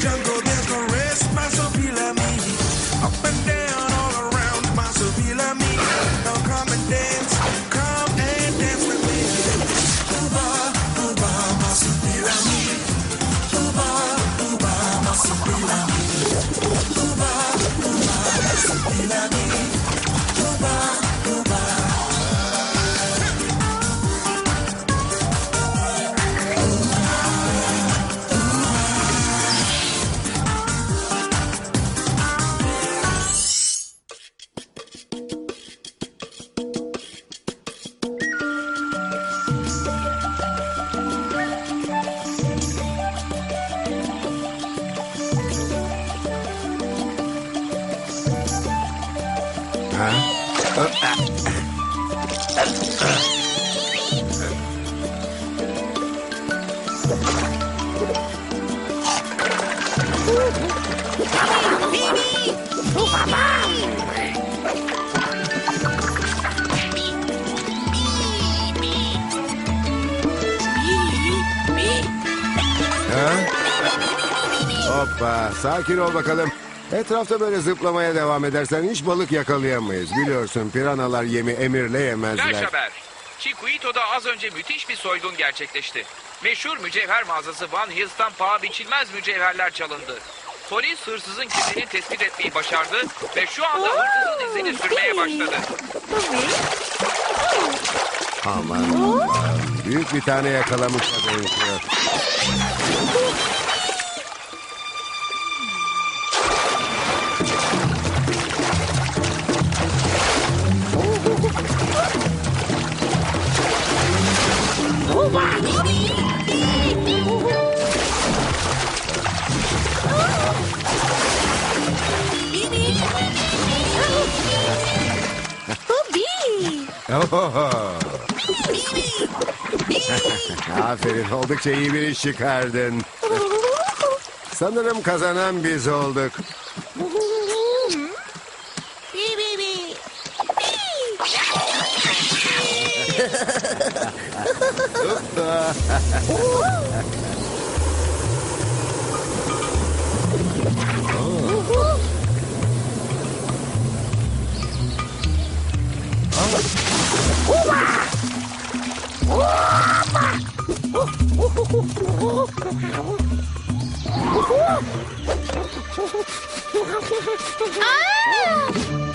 jungle, Hoppa, sakin ol bakalım. Etrafta böyle zıplamaya devam edersen hiç balık yakalayamayız. Biliyorsun piranalar yemi emirle Flash yemezler. haber. Chiquito'da az önce müthiş bir soygun gerçekleşti. Meşhur mücevher mağazası Van Hills'tan paha biçilmez mücevherler çalındı. Polis hırsızın kimliğini tespit etmeyi başardı ve şu anda hırsızın izini sürmeye başladı. Aman Allah'ım, büyük bir tane yakalamışa benziyor. Ohoho. Aferin, oldukça iyi bir iş çıkardın. Sanırım kazanan biz olduk. 아!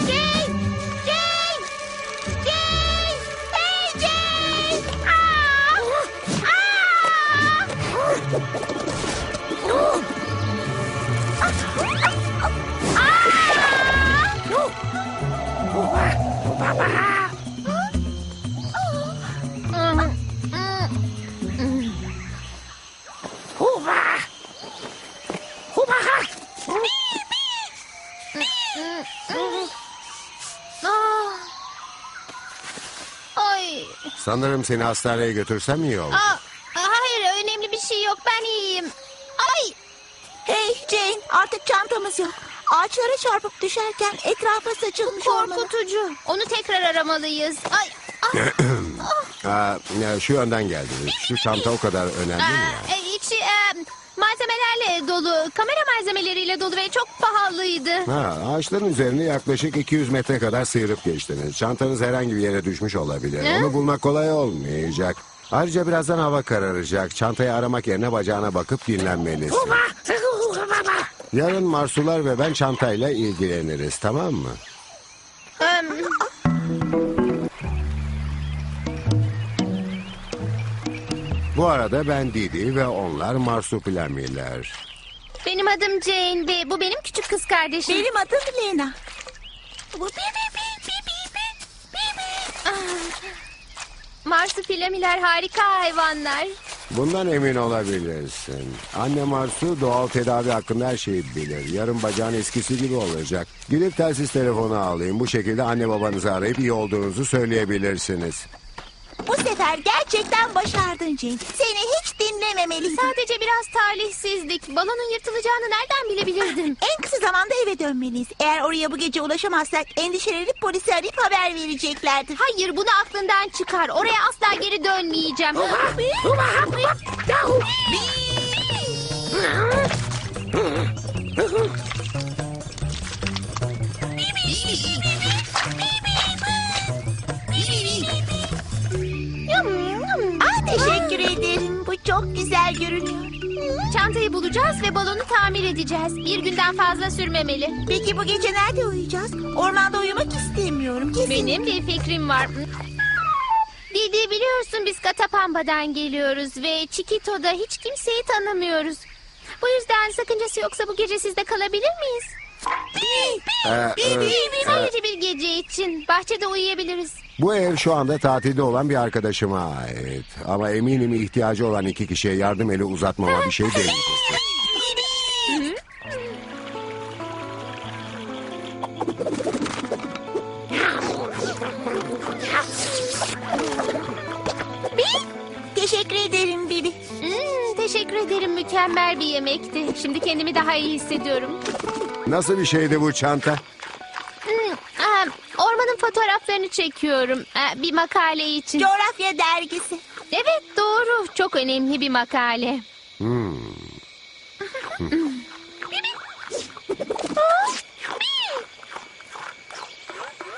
깨! 예! Aa! Ay! Sanırım seni hastaneye götürsem iyi olur. Aa, hayır önemli bir şey yok ben iyiyim. Ay! Hey Jane artık çantamız yok. Ağaçlara çarpıp düşerken etrafa saçılmış olmalı. Korkutucu. Onu tekrar aramalıyız. Ay! Ah! Aa, ya şu yönden geldiniz. Şu çanta o kadar önemli mi Aa, ya? e, içi e, malzemelerle dolu, kamera malzemeleriyle dolu ve çok pahalıydı. Ha, ağaçların üzerine yaklaşık 200 metre kadar sıyırıp geçtiniz. Çantanız herhangi bir yere düşmüş olabilir. Ne? Onu bulmak kolay olmayacak. Ayrıca birazdan hava kararacak. Çantayı aramak yerine bacağına bakıp dinlenmelisin. Yarın Marsular ve ben çantayla ilgileniriz tamam mı? Bu arada ben Didi ve onlar Marsupilamiler. benim adım Jane ve bu benim küçük kız kardeşim. Benim adım Lena. Bu bi bi bi bi bi bi bi bi. Marsupilamiler harika hayvanlar. Bundan emin olabilirsin. Anne Marsu doğal tedavi hakkında her şeyi bilir. Yarın bacağın eskisi gibi olacak. Gidip telsiz telefonu alayım. Bu şekilde anne babanızı arayıp iyi olduğunuzu söyleyebilirsiniz. Bu sefer gerçekten başardın Jane. Seni hiç dinlememeliydim. Sadece biraz talihsizlik. Balonun yırtılacağını nereden bilebilirdim? En kısa zamanda eve dönmeliyiz. Eğer oraya bu gece ulaşamazsak endişelenip polisi arayıp haber vereceklerdir. Hayır bunu aklından çıkar. Oraya asla geri dönmeyeceğim. Bu çok güzel görünüyor. Çantayı bulacağız ve balonu tamir edeceğiz. Bir günden fazla sürmemeli. Peki bu gece nerede uyuyacağız? Ormanda uyumak istemiyorum. Kesin. Benim bir fikrim var. Didi biliyorsun biz Katapamba'dan geliyoruz ve Chiquito'da hiç kimseyi tanımıyoruz. Bu yüzden sakıncası yoksa bu gece sizde kalabilir miyiz? Ee, e, Sadece bir gece için. Bahçede uyuyabiliriz. Bu ev şu anda tatilde olan bir arkadaşıma ait. Ama eminim ihtiyacı olan iki kişiye yardım eli uzatmama bir şey değmeyecektir. Teşekkür ederim Bibi. Hmm, teşekkür ederim. Mükemmel bir yemekti. Şimdi kendimi daha iyi hissediyorum. Nasıl bir şeydi bu çanta? Ormanın fotoğraflarını çekiyorum. Ah, Bir makale için. Coğrafya dergisi. Evet doğru. Çok önemli bir makale.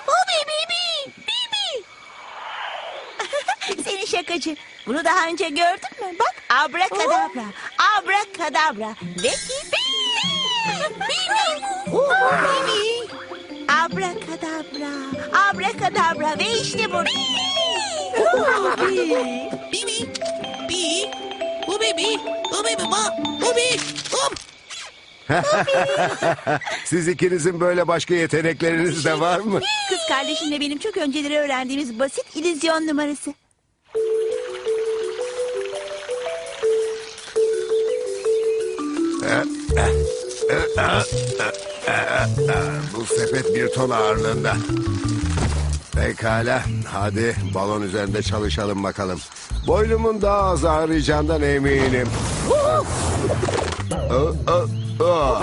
Bu Bibi. Bibi. Seni şakacı. Bunu daha önce gördün mü? Bak abrakadabra. Abrakadabra. Ve Bibi. Oo, Bibi. Abrakadabra. Abrakadabra. Ve işte bu. Oo, Bibi. Bibi, bi, bu bebi, bu bebi, ba, bu bi, hop. Siz ikinizin böyle başka yetenekleriniz de var mı? Kız kardeşimle benim çok önceleri öğrendiğimiz basit illüzyon numarası. Bu sepet bir ton ağırlığında. Pekala, hadi balon üzerinde çalışalım bakalım. Boynumun daha az ağrıyacağından eminim. Aa, aa, aa.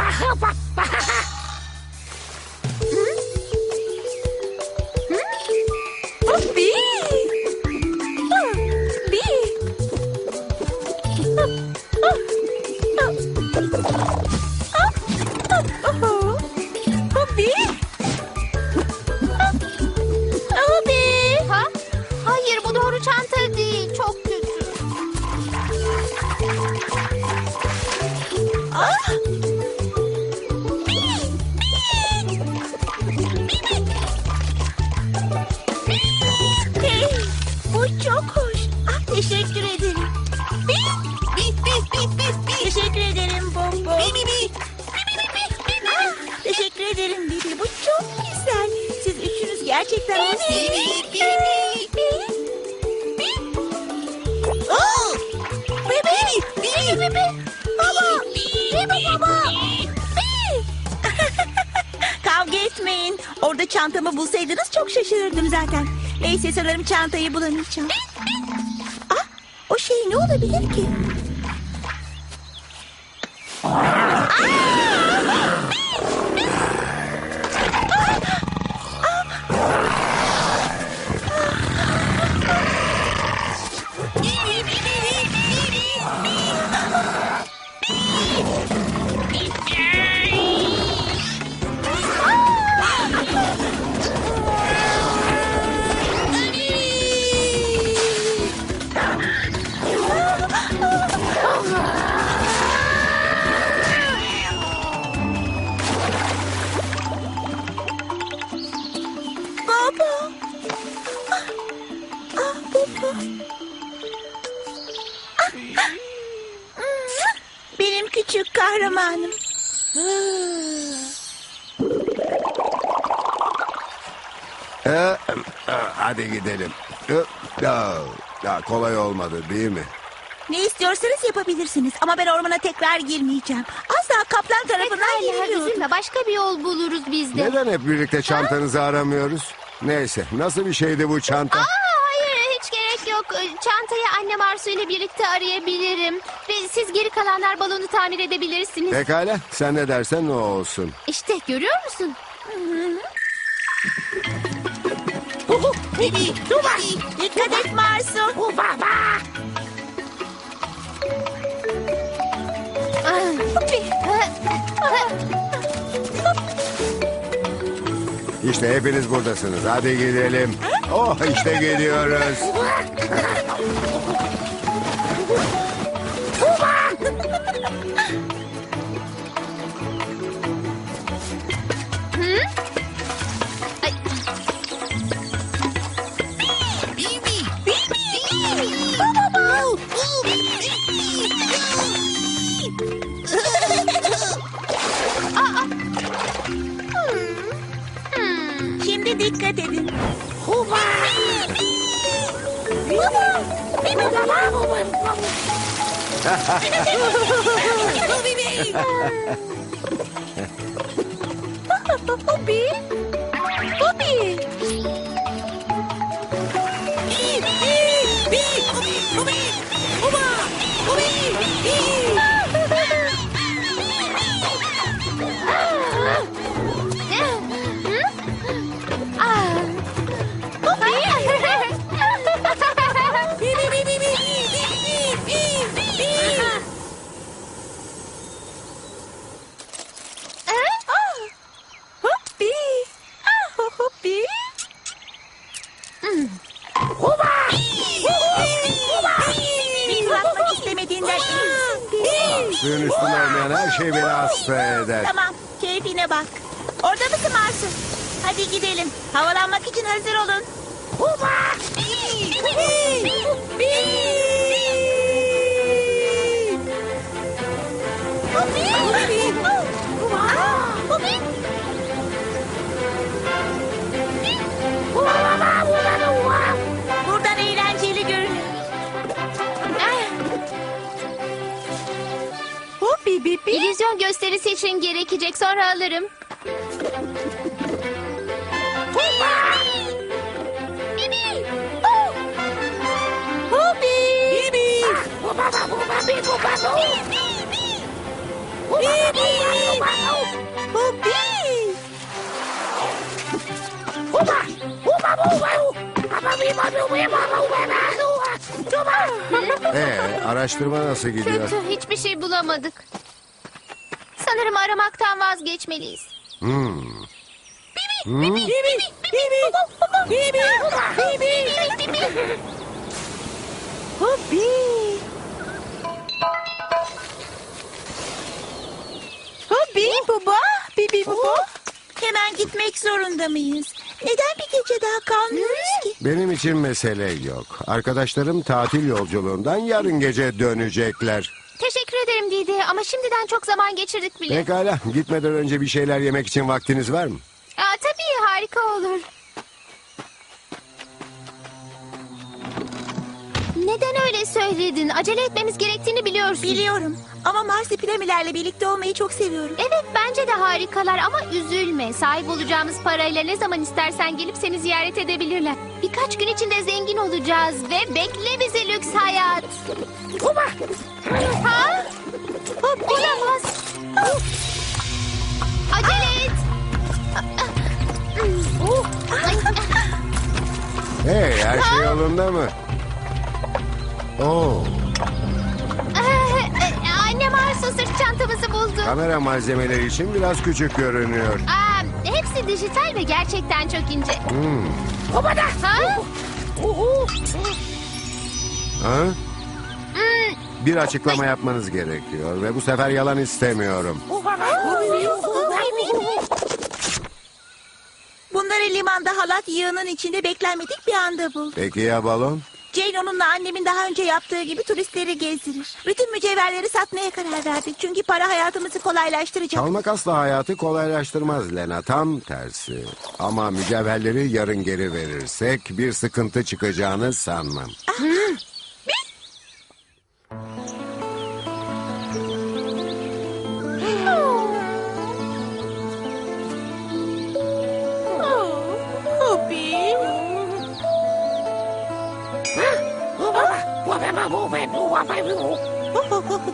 Bibi, Bibi. Baba, Bibi baba. Kavga etmeyin. Orada çantamı bulsaydınız çok şaşırırdım zaten. Neyse sanırım çantayı bulamayacağım. Ah, o şey ne olabilir ki? Hadi gidelim. Ee, aa, ya, kolay olmadı değil mi? Ne istiyorsanız yapabilirsiniz ama ben ormana tekrar girmeyeceğim. Asla kaplan tarafından Pekala yeniliyorum. üzülme. Başka bir yol buluruz biz de. Neden hep birlikte çantanızı aramıyoruz? Neyse, nasıl bir şeydi bu çanta? Aa, hayır hiç gerek yok. Çantayı annem Arzu ile birlikte arayabilirim. Ve siz geri kalanlar balonu tamir edebilirsiniz. Pekala, sen ne dersen o olsun. İşte görüyor musun? Bibi, Duvar. Dikkat et Marsu. Ah. İşte hepiniz buradasınız. Hadi gidelim. Oh işte geliyoruz. Şimdi Bobby. İllüzyon gösterisi için gerekecek sonra alırım. Bibi. Hoppi. Hoppi. Ee, araştırma nasıl gidiyor? Kötü hiçbir şey bulamadık. Sanırım aramaktan vazgeçmeliyiz. Hmm. Bibi. Bibi. Bibi. Bibi. Hoppi. Hoppi baba. Bibi baba. Hemen gitmek zorunda mıyız? Neden bir gece daha kalmıyoruz ki? Benim için mesele yok. Arkadaşlarım tatil yolculuğundan yarın gece dönecekler. Teşekkür ederim Didi ama şimdiden çok zaman geçirdik bile. Pekala, gitmeden önce bir şeyler yemek için vaktiniz var mı? Aa, tabii harika olur. Neden öyle söyledin? Acele etmemiz gerektiğini biliyorsun. Biliyorum ama marsipilamilerle birlikte olmayı çok seviyorum. Evet bence de harikalar ama üzülme. Sahip olacağımız parayla ne zaman istersen gelip seni ziyaret edebilirler. Birkaç gün içinde zengin olacağız ve bekle bizi lüks hayat. Ha? Olamaz. Acele et. Hey, her şey yolunda mı? Oo, Ee, Annem Arsu sırt çantamızı buldu. kamera malzemeleri için biraz küçük görünüyor. Aa, hepsi dijital ve gerçekten çok ince. Hmm. Ha? Ha? Bir açıklama yapmanız gerekiyor ve bu sefer yalan istemiyorum. Bunları limanda halat yığının içinde beklenmedik bir anda buldum. Peki ya balon? Jane onunla annemin daha önce yaptığı gibi turistleri gezdirir. Bütün mücevherleri satmaya karar verdik. Çünkü para hayatımızı kolaylaştıracak. Çalmak asla hayatı kolaylaştırmaz Lena. Tam tersi. Ama mücevherleri yarın geri verirsek bir sıkıntı çıkacağını sanmam. Hopi.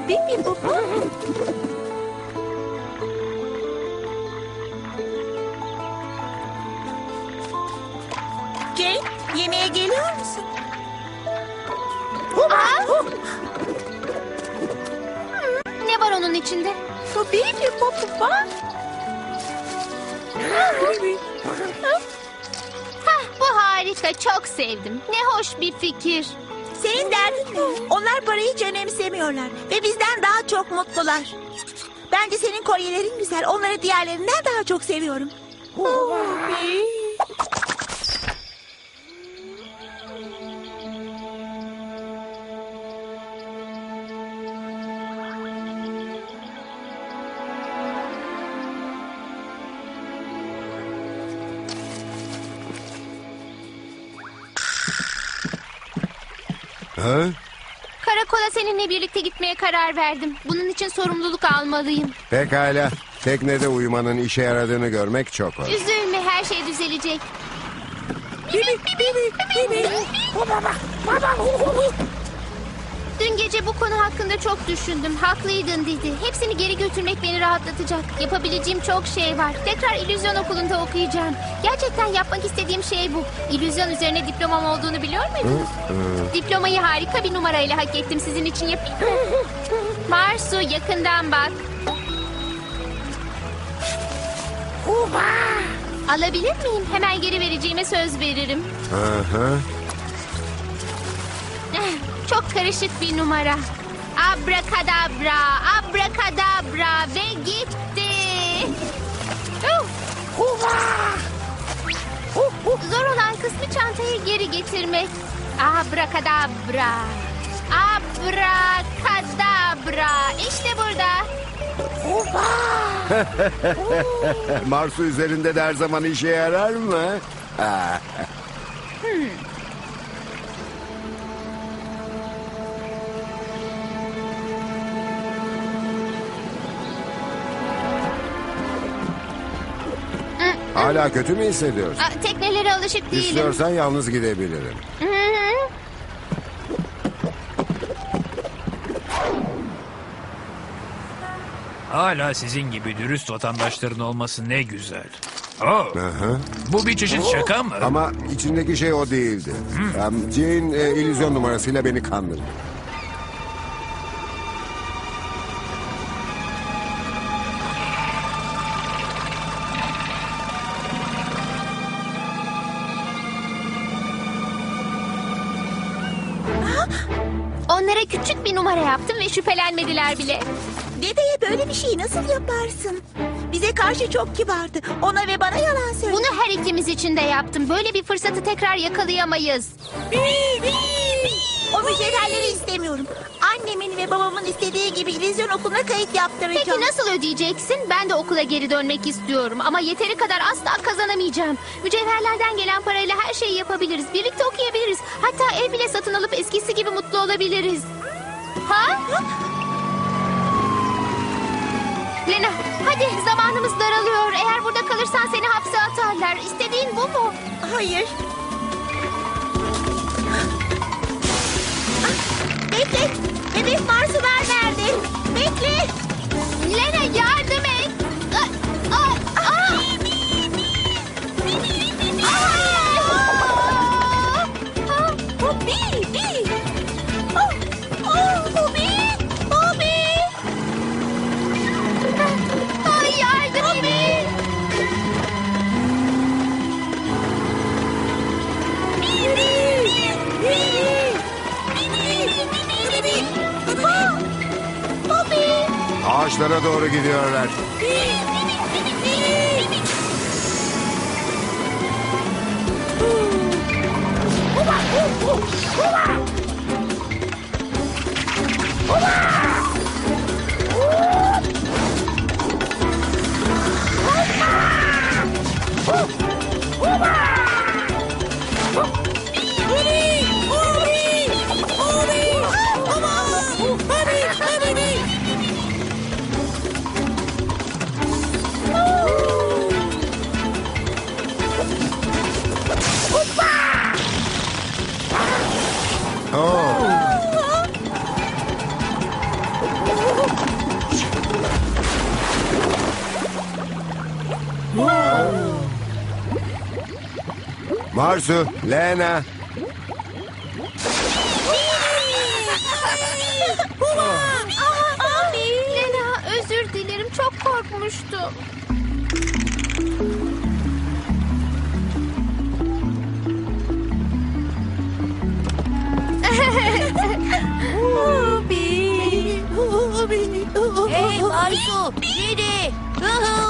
Bibi baba. Jane, yemeğe geliyor musun? Ne var onun içinde? Baby baba. Hah, bu harika. Çok sevdim. Ne hoş bir fikir. Senin derdin ne? Onlar parayı hiç önemsemiyorlar. Ve bizden daha çok mutlular. Bence senin kolyelerin güzel. Onları diğerlerinden daha çok seviyorum. Baby. Ha? Karakola seninle birlikte gitmeye karar verdim. Bunun için sorumluluk almalıyım. Pekala. Teknede uyumanın işe yaradığını görmek çok hoş. Üzülme her şey düzelecek. Dün gece bu konu hakkında çok düşündüm. Haklıydın dedi. Hepsini geri götürmek beni rahatlatacak. Yapabileceğim çok şey var. Tekrar illüzyon okulunda okuyacağım. Gerçekten yapmak istediğim şey bu. İllüzyon üzerine diplomam olduğunu biliyor muydunuz? Diplomayı harika bir numarayla hak ettim. Sizin için yapayım mı? Marsu yakından bak. Alabilir miyim? Hemen geri vereceğime söz veririm. Aha. Çok karışık bir numara. Abrakadabra, abrakadabra ve gitti. Uh. Zor olan kısmı çantayı geri getirmek. Abrakadabra. Abrakadabra. İşte burada. Marsu üzerinde de her zaman işe yarar mı? Ha. Hala kötü mü hissediyorsun? Aa, teknelere alışık değilim. İstiyorsan yalnız gidebilirim. Hı hı. Hala sizin gibi dürüst vatandaşların olması ne güzel. Oh, Aha. bu bir çeşit şaka mı? Ama içindeki şey o değildi. Jane e, illüzyon numarasıyla beni kandırdı. Küçük bir numara yaptım ve şüphelenmediler bile. Dedeye böyle bir şeyi nasıl yaparsın? Bize karşı çok kibardı. Ona ve bana yalan söyledi. Bunu her ikimiz için de yaptım. Böyle bir fırsatı tekrar yakalayamayız. O mücevherleri istemiyorum. Annemin ve babamın istediği gibi illüzyon okuluna kayıt yaptıracağım. Peki nasıl ödeyeceksin? Ben de okula geri dönmek istiyorum ama yeteri kadar asla kazanamayacağım. Mücevherlerden gelen parayla her şeyi yapabiliriz. Birlikte okuyabiliriz. Hatta ev bile satın alıp eskisi gibi mutlu olabiliriz. Ha? Lena, hadi zamanımız daralıyor. Eğer burada kalırsan seni hapse atarlar. İstediğin bu mu? Hayır. Ah, Bekle. Bebek Marsular nerede? Bekle. Lena yardım et. Aa, Marsu, Lena. Lena özür dilerim. unutmuştum. Hey Aysu, Didi. Huhu.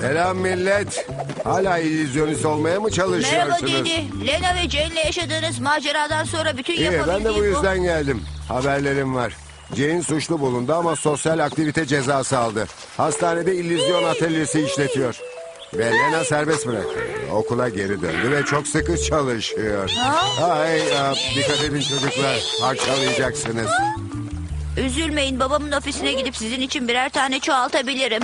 Selam millet. Hala illüzyonist olmaya mı Merhaba çalışıyorsunuz? Lena ve Jane'le yaşadığınız maceradan sonra bütün İyi ben de yapabildiğim bu yüzden geldim. Haberlerim var. Jane suçlu bulundu ama sosyal aktivite cezası aldı. Hastanede illüzyon atölyesi işletiyor. Ve Lena serbest bıraktı. Okula geri döndü ve çok sıkı çalışıyor. Ay, ya, dikkat edin çocuklar. Parçalayacaksınız. Üzülmeyin babamın ofisine gidip sizin için birer tane çoğaltabilirim.